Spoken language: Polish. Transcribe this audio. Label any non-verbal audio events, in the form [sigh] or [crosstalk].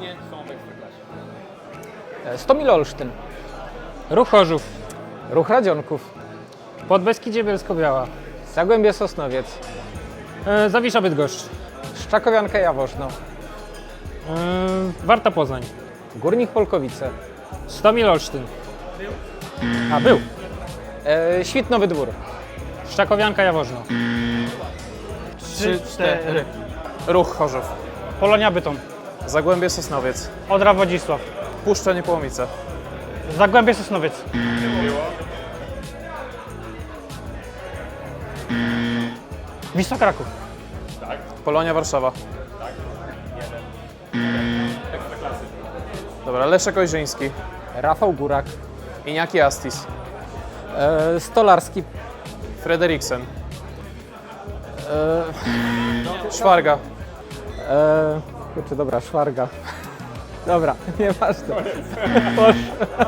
obecnie są w Ekstraklasie. E, Stomil Olsztyn. Ruch Chorzów. Ruch Radzionków. Podbeskidzie Bielsko-Biała. Zagłębie Sosnowiec. E, Zawisza Bydgoszcz. Szczakowianka Jaworzno. E, Warta Poznań. Górnik Polkowice. Stomil Olsztyn. A, był. E, Świtnowy Dwór. Szczakowianka Jaworzno. Trzy, cztery. Ruch Chorzów. Polonia Bytom. Zagłębie Sosnowiec. Odra Wodzisław. Puszcza Niepołomice. Zagłębie Sosnowiec. Wisła Kraków. Polonia Warszawa. Dobra, Leszek Ojrzyński. Rafał Górak. Iniaki Astis. E, Stolarski. Frederiksen. E, Szwarga. e, kurczę, dobra, Szwarga. Dobra, [laughs] nieważne. Boże.